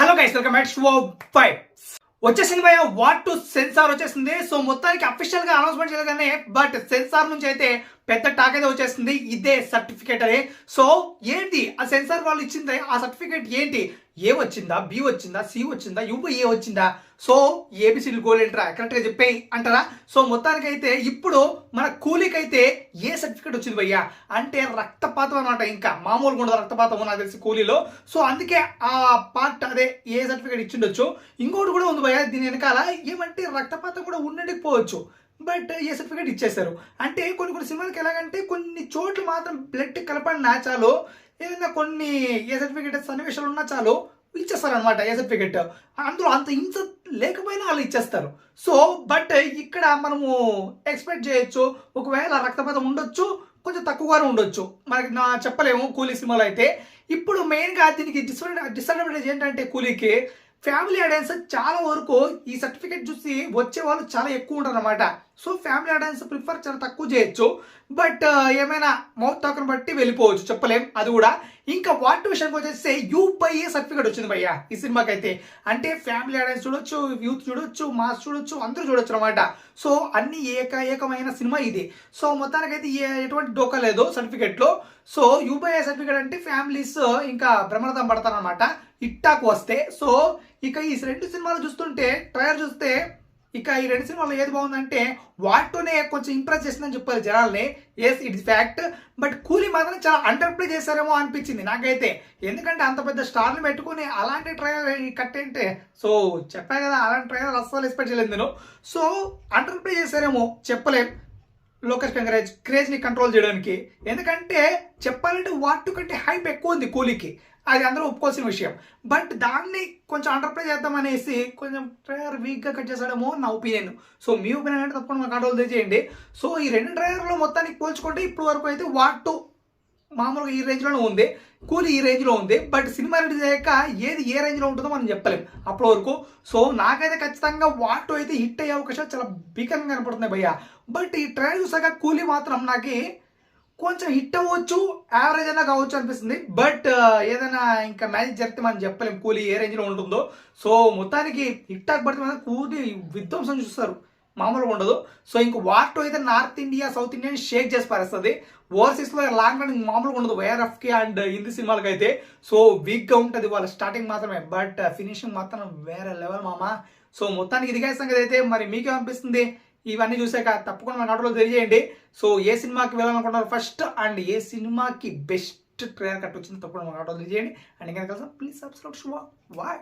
Hello guys welcome back show by వచ్చేసింది భయ what to censor వచ్చేసింది. సో మొత్తానికి అఫీషియల్గా అనౌన్స్మెంట్ చేయలేదనే బట్ సెన్సార్ నుంచి అయితే పెద్ద టాక్ అయితే వచ్చేసింది. ఇదే సర్టిఫికేట్ అని సో ఏంటి? ఆ సెన్సార్ వాళ్ళు ఇచ్చింది ఆ సర్టిఫికేట్ ఏంటి? ఏ వచ్చిందా? బి వచ్చిందా? సి వచ్చిందా? యువ ఏ వచ్చిందా? సో ఏబిసిడి గోల్ ఏంట్రా? కరెక్ట్గా చెప్పేయి. అంటారా? సో మొత్తానికి అయితే ఇప్పుడు మన కూలీకైతే ఏ సర్టిఫికేట్ వచ్చింది భయ్యా? అంటే రక్తపాతం అనమాట ఇంకా. మామూలుగా ఉండదు రక్తపాతం నాకు తెలిసి కూలీలో. సో అందుకే ఆ పార్ట్ అదే ఏ సర్టిఫికేట్ ఇచ్చిండొచ్చు. ఇంకోటి కూడా ఉంది భయ్యా దీని వెనకాల ఏమంటే రక్తపాతం కూడా ఉండకపోవచ్చు బట్ ఏ సర్టిఫికేట్ ఇచ్చేశారు. అంటే కొన్ని కొన్ని సినిమాలకి ఎలాగంటే కొన్ని చోట్ల మాత్రం బ్లడ్ కలపడినా చాలు ఏదైనా కొన్ని ఏ సర్టిఫికేట్ సన్నివేశాలు ఉన్నా చాలు ఇచ్చేస్తారనమాట ఏ సర్టిఫికేట్ అందులో అంత ఇంత లేకపోయినా వాళ్ళు ఇచ్చేస్తారు. సో బట్ ఇక్కడ మనము ఎక్స్పెక్ట్ చేయొచ్చు ఒకవేళ రక్తపాతం ఉండొచ్చు కొంచెం తక్కువగానే ఉండొచ్చు. మనకి నా చెప్పలేము కూలీ సినిమాలో అయితే. ఇప్పుడు మెయిన్గా దీనికి డిసడ్వాంటేజ్ డిసడ్వాంటేజ్ ఏంటంటే కూలీకి ఫ్యామిలీ ఆడియన్స్ చాలా వరకు ఈ సర్టిఫికేట్ చూసి వచ్చే వాళ్ళు చాలా ఎక్కువ ఉంటారు అనమాట సో ఫ్యామిలీ ఆడియన్స్ ప్రిఫర్ చాలా తక్కువ చేయొచ్చు. బట్ uh, ఏమైనా మౌత్ టాక్ను బట్టి వెళ్ళిపోవచ్చు చెప్పలేం. అది కూడా. ఇంకా వాటి విషయానికి వచ్చేస్తే యూపీఏ సర్టిఫికేట్ వచ్చింది భయ్య ఈ సినిమాకి అయితే అంటే ఫ్యామిలీ ఆడియన్స్ చూడొచ్చు యూత్ చూడొచ్చు మాస్ చూడొచ్చు అందరూ చూడొచ్చు అనమాట సో అన్ని ఏక ఏకమైన సినిమా ఇది. సో మొత్తానికి అయితే ఎటువంటి డోకా లేదు సర్టిఫికేట్లో. సో యూపీఐ సర్టిఫికేట్ అంటే ఫ్యామిలీస్ uh, ఇంకా బ్రహ్మరథం పడతారనమాట ఇట్టాకు వస్తే సో ఇక ఈ రెండు సినిమాలు చూస్తుంటే ట్రైలర్ చూస్తే ఇక ఈ రెండు సినిమాలో ఏది బాగుందంటే వాటితోనే కొంచెం ఇంప్రెస్ చేసిందని చెప్పాలి జనాల్ని. ఎస్ ఇట్స్ ఫ్యాక్ట్ బట్ కూలీ మాత్రం చాలా అండర్ ప్లే చేశారేమో అనిపించింది నాకైతే. ఎందుకంటే అంత పెద్ద స్టార్ని పెట్టుకుని అలాంటి ట్రైలర్ కట్టేంటే సో చెప్పా కదా అలాంటి ట్రైలర్ అస్సలు ఎక్స్పెక్ట్ చేయలేదు నేను. సో అండర్ ప్లే చేశారేమో చెప్పలేం. లోకేష్ కంగరాజ్ క్రేజ్ని కంట్రోల్ చేయడానికి. ఎందుకంటే చెప్పాలంటే వాటి కంటే హైప్ ఎక్కువ ఉంది కూలీకి. అది అందరూ ఒప్పుకోవాల్సిన విషయం. బట్ దాన్ని కొంచెం అండర్ప్లే చేద్దాం అనేసి కొంచెం ట్రైలర్ వీక్గా కట్ చేసాడేమో నా ఒపీనియన్ సో మీ ఒపీనియన్ అంటే తప్పకుండా మాకు కంట్రోల్ చేయండి. సో ఈ రెండు డ్రైవర్లు మొత్తానికి పోల్చుకుంటే ఇప్పుడు వరకు అయితే వాట్ మామూలుగా ఈ రేంజ్లోనే ఉంది. కూలీ ఈ రేంజ్లో ఉంది. బట్ సినిమా రిలీజ్ అయ్యాక ఏది ఏ రేంజ్లో ఉంటుందో మనం చెప్పలేం. అప్పటి వరకు. సో నాకైతే ఖచ్చితంగా వాటు అయితే హిట్ అయ్యే అవకాశాలు చాలా భీకరంగా కనపడుతున్నాయి భయ్య. బట్ ఈ ట్రైలర్ చూసాక కూలీ మాత్రం నాకు కొంచెం హిట్ అవ్వచ్చు యావరేజ్ అయినా కావచ్చు అనిపిస్తుంది. బట్ uh, ఏదైనా ఇంకా మ్యాజిక్ జరిగితే మనం చెప్పలేం. కూలీ ఏ రేంజ్లో ఉంటుందో. సో మొత్తానికి హిట్ పడితే మనం కూలీ విధ్వంసం చూస్తారు. మామూలుగా ఉండదు. సో ఇంక వాటితో అయితే north India south India shake చేసి పారేస్తుంది. ఓవర్సీస్లో లాంగ్ రన్ మామూలుగా ఉండదు. వైఆర్ఎఫ్కి అండ్ హిందీ సినిమాలకి అయితే. సో వీక్గా ఉంటుంది వాళ్ళ స్టార్టింగ్ మాత్రమే. బట్ ఫినిషింగ్ uh, మాత్రం వేరే లెవెల్ మామ. సో మొత్తానికి ఇదిగా సంగతి అయితే. మరి మీకేమనిపిస్తుంది ఇవన్నీ చూసాక తప్పకుండా మన ఆటోలో తెలియజేయండి. సో ఏ సినిమాకి వెళ్ళాలనుకుంటున్నారు ఫస్ట్ అండ్ ఏ సినిమాకి బెస్ట్ ట్రైలర్ కట్ వచ్చింది తప్పకుండా మన ఆటోలో తెలియజేయండి. అండ్ ఇంకా కలిసి ప్లీజ్ సబ్స్క్రైబ్ షువా వాయ్